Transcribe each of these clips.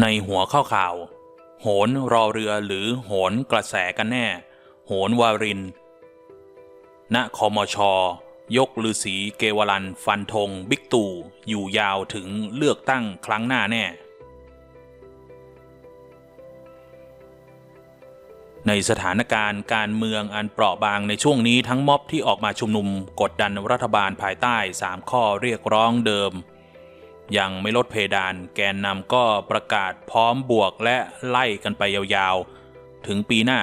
ในหัวข้าวข่าว โหนรอเรือหรือโหนกระแสกันแน่ โหนวาริน ณคอมช ยกลือสีเกวลันฟันธงบิ๊กตู่อยู่ยาวถึงเลือกตั้งครั้งหน้าแน่ ในสถานการณ์การเมืองอันเปราะบางในช่วงนี้ทั้งม็อบที่ออกมาชุมนุมกดดันรัฐบาลภายใต้ 3 ข้อเรียกร้องเดิม ยังไม่ลดเพดาน แกนนำก็ประกาศพร้อมบวกและไล่กันไปยาวๆ ถึงปีหน้า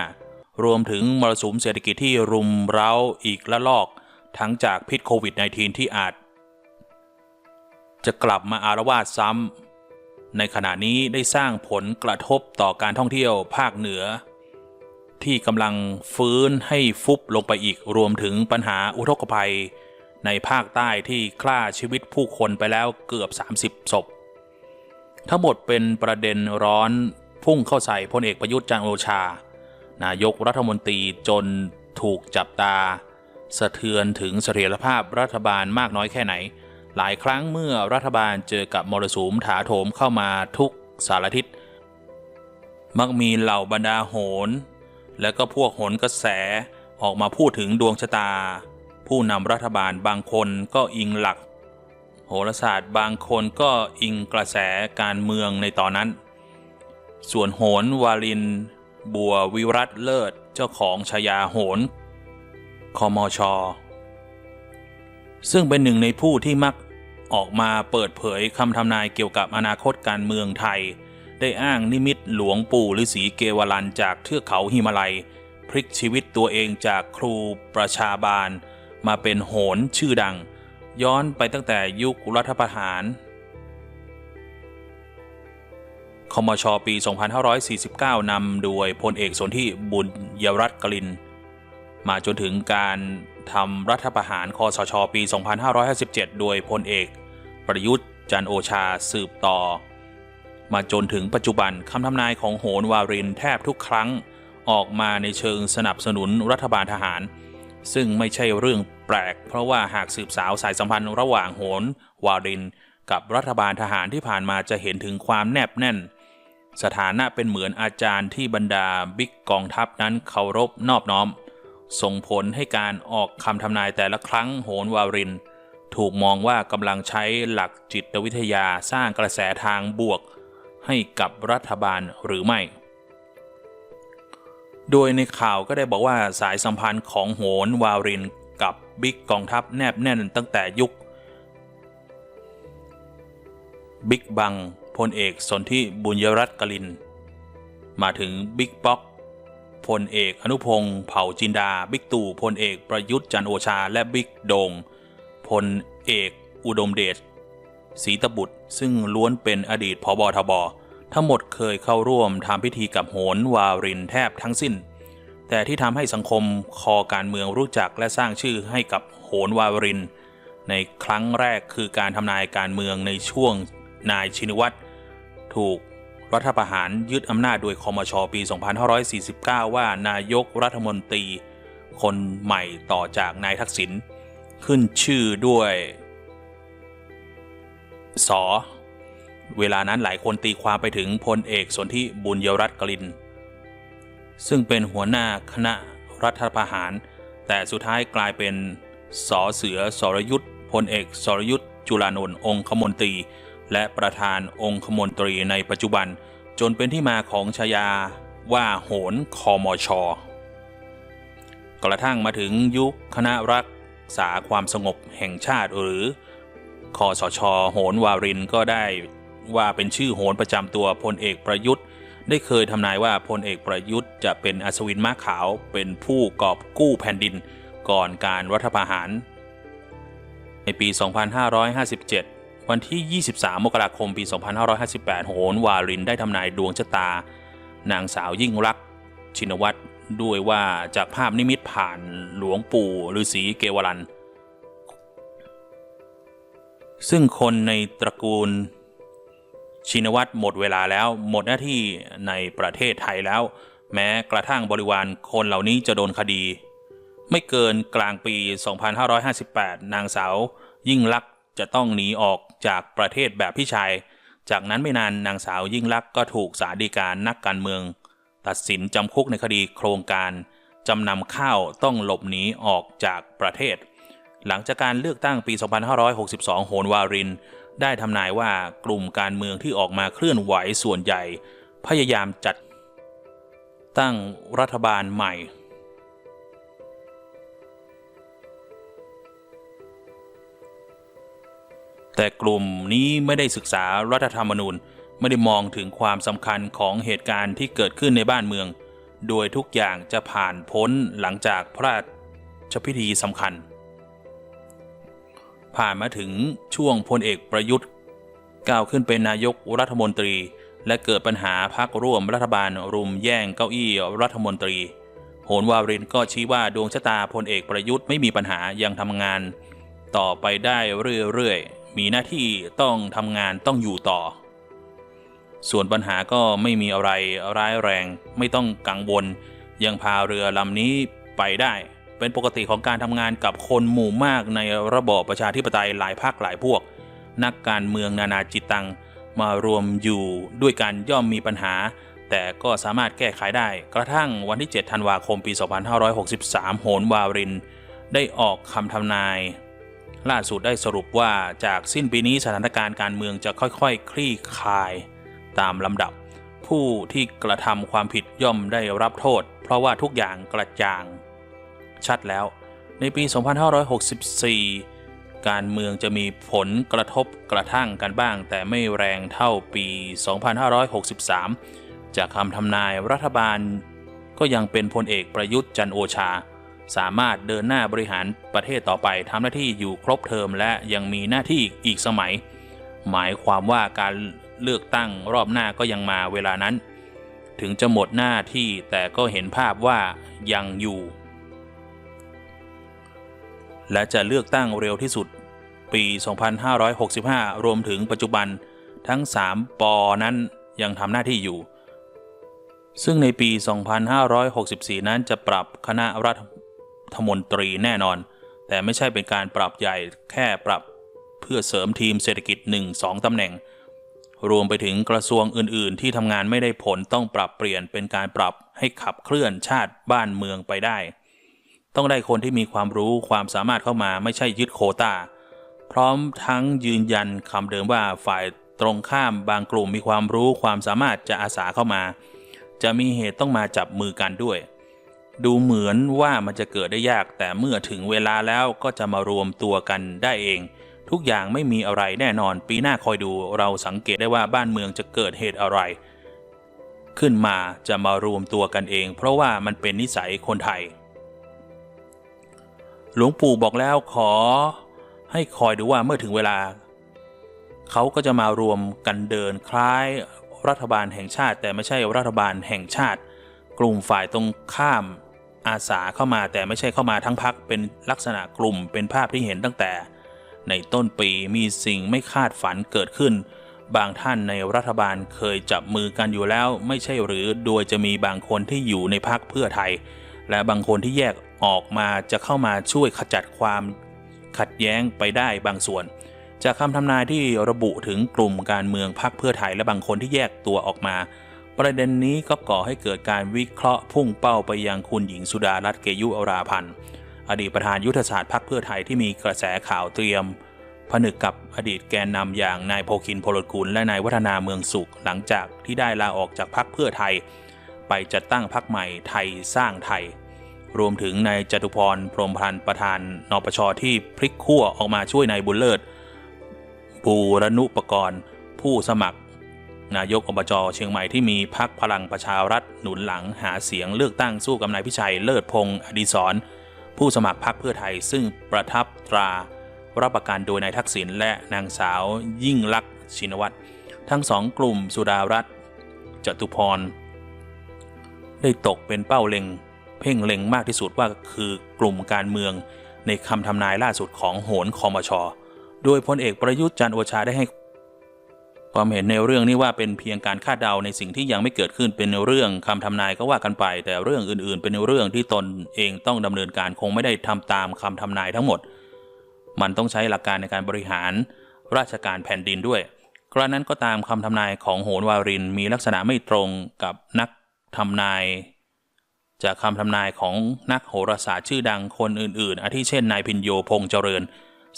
รวมถึงมรสุมเศรษฐกิจที่รุมเร้าอีกละลอก ทั้งจากพิษโควิด -19 ที่อาจ จะกลับมาอารวาสซ้ำในขณะนี้ได้สร้างผลกระทบต่อการท่องเที่ยวภาคเหนือ ที่กำลังฟื้นให้ฟุบลงไปอีกรวมถึงปัญหาอุทกภัย ในภาคใต้ที่ฆ่าชีวิตผู้คนไปแล้วเกือบ 30 ศพ ทั้งหมดเป็นประเด็นร้อนพุ่งเข้าใส่พลเอกประยุทธ์จันโอชา นายกรัฐมนตรีจนถูกจับตา สะเทือนถึงเสถียรภาพรัฐบาลมากน้อยแค่ไหน หลายครั้งเมื่อรัฐบาลเจอกับมรสุมถาโถมเข้ามาทุกสารทิศ มักมีเหล่าบรรดาโหน และก็พวกโหนกระแสออกมาพูดถึงดวงชะตา ผู้นำรัฐบาลบางคนก็อิงหลัก โหราศาสตร์บางคนก็อิงกระแสการเมืองในตอนนั้น ส่วนโหนวาลิน บัววิรัตเลิศเจ้าของชายาโหนคอมชอซึ่งเป็นหนึ่งในผู้ที่มักออกมาเปิดเผยคำทำนายเกี่ยวกับอนาคตการเมืองไทย ได้อ้างนิมิตหลวงปู่ฤาษีเกวลันจากเทือกเขาหิมาลัย พลิกชีวิตตัวเองจากครูประชาบาล มาเป็นโหนชื่อดัง ย้อนไปตั้งแต่ยุครัฐประหาร คมชปี 2549 นำโดยพลเอกสนธิบุญยรัตน์กลิน มาจนถึงการทำรัฐประหารคอสช ปี 2557 โดยพลเอก ประยุทธ์จันโอชาสืบต่อ มาจนถึงปัจจุบันคำทำนายของโหนวารินแทบทุกครั้งออกมาในเชิงสนับสนุนรัฐบาลทหาร ซึ่งไม่ใช่เรื่องแปลก เพราะว่าหากสืบสาวสายสัมพันธ์ระหว่างโหนวาริน กับรัฐบาลทหารที่ผ่านมาจะเห็นถึงความแนบแน่น สถานะเป็นเหมือนอาจารย์ที่บรรดาบิ๊กกองทัพนั้นเคารพนอบน้อม ส่งผลให้การออกคำทำนายแต่ละครั้งโหนวาริน ถูกมองว่ากำลังใช้หลักจิตวิทยาสร้างกระแสทางบวก ให้กับรัฐบาลหรือไม่ โดยในข่าวก็ได้บอกว่าสายสัมพันธ์ของโหนวารินกับบิ๊กกองทัพแนบแน่นตั้งแต่ยุคบิ๊กบังพลเอกสนธิบุญยรัตน์กลิน มาถึงบิ๊กป๊อกพลเอกอนุพงศ์เผ่าจินดา บิ๊กตู่พลเอกประยุทธ์จันโอชา และบิ๊กโดงพลเอกอุดมเดชศรีตบุตร ซึ่งล้วนเป็นอดีตพบทบ ทั้งหมดเคยเข้าร่วมทำพิธีกับโหนวารินแทบทั้งสิ้น แต่ที่ทำให้สังคมคอการเมืองรู้จักและสร้างชื่อให้กับโหนวาริน ในครั้งแรกคือการทำนายการเมืองในช่วงนายชินวัตรถูกรัฐประหารยึดอำนาจโดยคอมชปี 2549 ว่านายกรัฐมนตรี คนใหม่ต่อจากนายทักษิณขึ้นชื่อด้วยสอ เวลานั้นหลายคนตีความไปถึงพลเอกสนธิบุญยรัตน์กลิน ซึ่งเป็นหัวหน้าคณะรัฐประหาร แต่สุดท้ายกลายเป็นสอเสือสรยุทธ์พลเอกสรยุทธ์จุลานนท์องคมนตรี และประธานองคมนตรีในปัจจุบัน จนเป็นที่มาของชายาว่าโหนคอมชกระทั่งมาถึงยุคคณะรักษาความสงบแห่งชาติหรือคอสช โหนวารินก็ได้ ว่าเป็นชื่อโหนประจำตัวพลเอกประยุทธ์ ได้เคยทำนายว่าพลเอกประยุทธ์จะเป็นอัศวินม้าขาวเป็นผู้กอบกู้แผ่นดิน ก่อนการรัฐประหาร ในปี 2557 วันที่ 23 มกราคม ปี 2558 โหนวารินได้ทำนายดวงชะตา นางสาวยิ่งรักชินวัตรด้วยว่าจากภาพนิมิตผ่านหลวงปู่ฤาษีเกวลัน ซึ่งคนในตระกูล ชินวัตรหมดเวลาแล้วหมดหน้าที่ในประเทศไทยแล้ว แม้กระทั่งบริวารคนเหล่านี้จะโดนคดี ไม่เกินกลางปี 2558 นางสาว ยิ่งลักษณ์จะต้องหนีออกจากประเทศแบบพี่ชาย จากนั้นไม่นานนางสาวยิ่งลักษณ์ก็ถูกสาดีการนักการเมือง ตัดสินจำคุกในคดีโครงการจำนำข้าวต้องหลบหนีออกจากประเทศ หลังจากการเลือกตั้งปี 2562 โหนวาริน ได้ทำนายว่ากลุ่มการเมืองที่ออกมาเคลื่อนไหวส่วนใหญ่ พยายามจัดตั้งรัฐบาลใหม่ แต่กลุ่มนี้ไม่ได้ศึกษารัฐธรรมนูญไม่ได้มองถึงความสำคัญของเหตุการณ์ที่เกิดขึ้นในบ้านเมือง โดยทุกอย่างจะผ่านพ้นหลังจากพระราชพิธีสำคัญ ผ่านมาถึงช่วงพลเอกประยุทธ์ก้าวขึ้นเป็นนายกรัฐมนตรี และเกิดปัญหาพักร่วมรัฐบาลรุมแย่งเก้าอี้รัฐมนตรี โหนวารินก็ชี้ว่าดวงชะตาพลเอกประยุทธ์ไม่มีปัญหายังทำงาน ต่อไปได้เรื่อยๆ มีหน้าที่ต้องทำงานต้องอยู่ต่อ ส่วนปัญหาก็ไม่มีอะไรร้ายแรงไม่ต้องกังวล ยังพาเรือลำนี้ไปได้ เป็นปกติของการทำงานกับคนหมู่มากในระบอบประชาธิปไตยหลายภาคหลายพวก นักการเมืองนานาจิตตังมารวมอยู่ด้วยกันย่อมมีปัญหา แต่ก็สามารถแก้ไขได้ กระทั่งวันที่ 7 ธันวาคมปี 2563 โหนวาริน ได้ออกคำทำนาย ล่าสุดได้สรุปว่าจากสิ้นปีนี้สถานการณ์การเมืองจะค่อยๆคคลี่คลายตามลำดับ ผู้ที่กระทำความผิดย่อมได้รับโทษ เพราะว่าทุกอย่างกระจ่าง ชัดแล้ว ในปี 2564 การเมืองจะมีผลกระทบกระทั่งกันบ้าง แต่ไม่แรงเท่าปี 2563 จากคำทำนายรัฐบาล ก็ยังเป็นพลเอกประยุทธ์จันโอชา สามารถเดินหน้าบริหารประเทศต่อไปทำหน้าที่อยู่ครบเทอมและยังมีหน้าที่อีกสมัย หมายความว่าการเลือกตั้งรอบหน้าก็ยังมาเวลานั้น ถึงจะหมดหน้าที่แต่ก็เห็นภาพว่ายังอยู่ และจะเลือกตั้งเร็วที่สุด ปี 2565 รวมถึงปัจจุบันทั้ง 3ปอนั้นยังทำหน้าที่อยู่ ซึ่งในปี 2564 นั้นจะปรับคณะรัฐมนตรีแน่นอน แต่ไม่ใช่เป็นการปรับใหญ่แค่ปรับเพื่อเสริมทีมเศรษฐกิจ 1-2ตำแหน่ง รวมไปถึงกระทรวงอื่น ๆ ที่ทำงานไม่ได้ผลต้องปรับเปลี่ยนเป็นการปรับให้ขับเคลื่อนชาติบ้านเมืองไปได้ ต้องได้คนที่มีความรู้ความสามารถเข้ามาไม่ใช่ยึดโคตาพร้อมทั้งยืนยันคำเดิมว่าฝ่ายตรงข้ามบางกลุ่มมีความรู้ความสามารถจะอาสาเข้ามา จะมีเหตุต้องมาจับมือกันด้วย ดูเหมือนว่ามันจะเกิดได้ยากแต่เมื่อถึงเวลาแล้วก็จะมารวมตัวกันได้เอง ทุกอย่างไม่มีอะไรแน่นอนปีหน้าคอยดูเราสังเกตได้ว่าบ้านเมืองจะเกิดเหตุอะไร ขึ้นมาจะมารวมตัวกันเอง เพราะว่ามันเป็นนิสัยคนไทย หลวงปู่บอกแล้วขอ ให้คอยดูว่าเมื่อถึงเวลา เขาก็จะมารวมกันเดินคล้ายรัฐบาลแห่งชาติ แต่ไม่ใช่รัฐบาลแห่งชาติ กลุ่มฝ่ายตรงข้ามอาสาเข้ามาแต่ไม่ใช่เข้ามาทั้งพักเป็นลักษณะกลุ่มเป็นภาพที่เห็นตั้งแต่ ในต้นปีมีสิ่งไม่คาดฝันเกิดขึ้น บางท่านในรัฐบาลเคยจับมือกันอยู่แล้ว ไม่ใช่หรือโดยจะมีบางคนที่อยู่ในพักเพื่อไทย และบางคนที่แยก ออกมาจะเข้ามาช่วยขจัดความขัดแย้งไปได้บางส่วน จากคำทำนายที่ระบุถึงกลุ่มการเมืองพรรคเพื่อไทยและบางคนที่แยกตัวออกมา ประเด็นนี้ก็ก่อให้เกิดการวิเคราะห์พุ่งเป้าไปยังคุณหญิงสุดารัตน์เกยุอราพันธ์อดีตประธานยุทธศาสตร์พรรคเพื่อไทยที่มีกระแสข่าวเตรียม ผนึกกับอดีตแกนนำอย่างนายโพคินพลกุลและนายวัฒนาเมืองสุขหลังจากที่ได้ลาออกจากพรรคเพื่อไทย ไปจัดตั้งพรรคใหม่ไทยสร้างไทย รวมถึงนายจตุพรพรมพันธ์ประธานนปชที่พลิกขั้วออกมาช่วยนายบุญเลิศบูรณุปกรณ์ ผู้สมัคร นายกอบจเชียงใหม่ที่มีพักพลังประชารัฐหนุนหลังหาเสียงเลือกตั้งสู้กับนายพิชัยเลิศพงศ์อดีศร ผู้สมัครพรรคเพื่อไทยซึ่งประทับตรารับประกันโดยนายทักษิณและนางสาวยิ่งลักษณ์ชินวัตรทั้งสองกลุ่มสุดารัตน์จตุพร ได้ตกเป็นเป้าเล็ง เพ่งเล็งมากที่สุดว่าคือกลุ่มการเมือง ในคำทำนายล่าสุดของโหนคอมชโดยพลเอกประยุทธ์จันโอชาได้ให้ ความเห็นในเรื่องนี้ว่าเป็นเพียงการคาดเดาในสิ่งที่ยังไม่เกิดขึ้นเป็นเรื่องคำทำนายก็ว่ากันไป แต่เรื่องอื่นๆ เป็นเรื่องที่ตนเองต้องดำเนินการคงไม่ได้ทำตามคำทำนายทั้งหมด มันต้องใช้หลักการในการบริหารราชการแผ่นดินด้วย กระนั้นก็ตามคำทำนายของโหนวารินมีลักษณะไม่ตรงกับนักทำนาย จากคำทำนายของนักโหราศาสตร์ชื่อดังคนอื่นๆ อาทิเช่นนายพินโยพงษ์เจริญ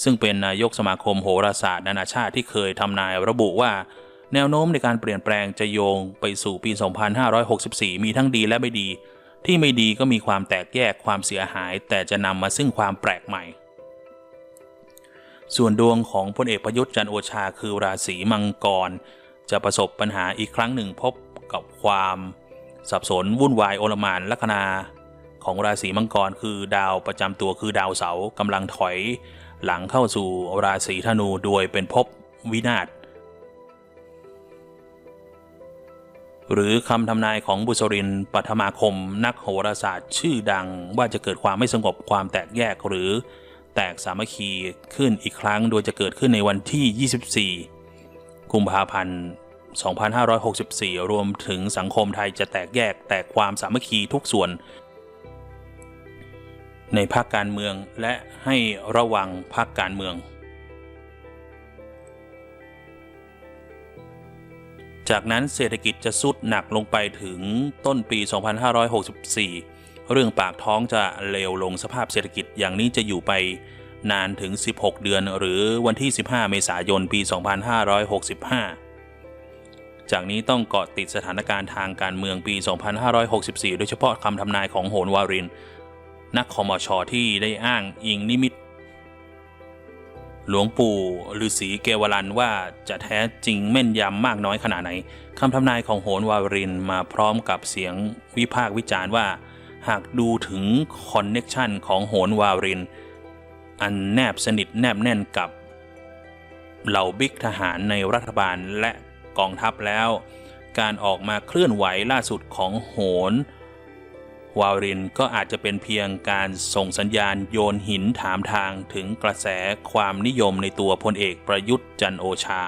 ซึ่งเป็นนายกสมาคมโหราศาสตร์นานาชาติที่เคยทำนายระบุว่า แนวโน้มในการเปลี่ยนแปลงจะโยงไปสู่ปี 2564 มีทั้งดีและไม่ดี ที่ไม่ดีก็มีความแตกแยกความเสียหาย แต่จะนำมาซึ่งความแปลกใหม่ ส่วนดวงของพลเอกประยุทธ์จันโอชาคือราศีมังกร จะประสบปัญหาอีกครั้งหนึ่งพบกับความ สับสนวุ่นวายโอลมานลัคนาของราศีมังกรคือดาวประจำตัวคือดาวเสาร์กำลังถอย หลังเข้าสู่ราศีธนูโดยเป็นภพวินาศหรือคำทำนายของบุษรินปัทมาคม นักโหราศาสตร์ชื่อดังว่าจะเกิดความไม่สงบความแตกแยกหรือแตกสามัคคีขึ้นอีกครั้งโดยจะเกิดขึ้นในวันที่ 24 กุมภาพันธ์ 2564 รวมถึงสังคมไทยจะแตกแยกแตกความสามัคคีทุกส่วน ในภาคการเมืองและให้ระวังภาคการเมือง จากนั้นเศรษฐกิจจะสุดหนักลงไปถึงต้นปี 2564 เรื่องปากท้องจะเลวลงสภาพเศรษฐกิจอย่างนี้จะอยู่ไปนานถึง 16 เดือน หรือวันที่ 15 เมษายน ปี 2565 จากนี้ต้องเกาะติดสถานการณ์ทางการเมืองปี 2564 โดยเฉพาะคำทำนายของโหนวาริน นักคอมชที่ได้อ้างอิงนิมิต หลวงปู่ฤาษีเกวลันว่าจะแท้จริงแม่นยำมากน้อยขนาดไหนคำทำนายของโหนวารินมาพร้อมกับเสียงวิพากษ์วิจารณ์ว่า หากดูถึงคอนเน็กชันของโหนวาริน อันแนบสนิทแนบแน่นกับเหล่าบิ๊กทหารในรัฐบาลและ กองทัพแล้ว การออกมาเคลื่อนไหวล่าสุดของโหน วาวรินก็อาจจะเป็นเพียงการส่งสัญญาณโยนหินถามทางถึงกระแสความนิยมในตัวพลเอกประยุทธ์จันโอชา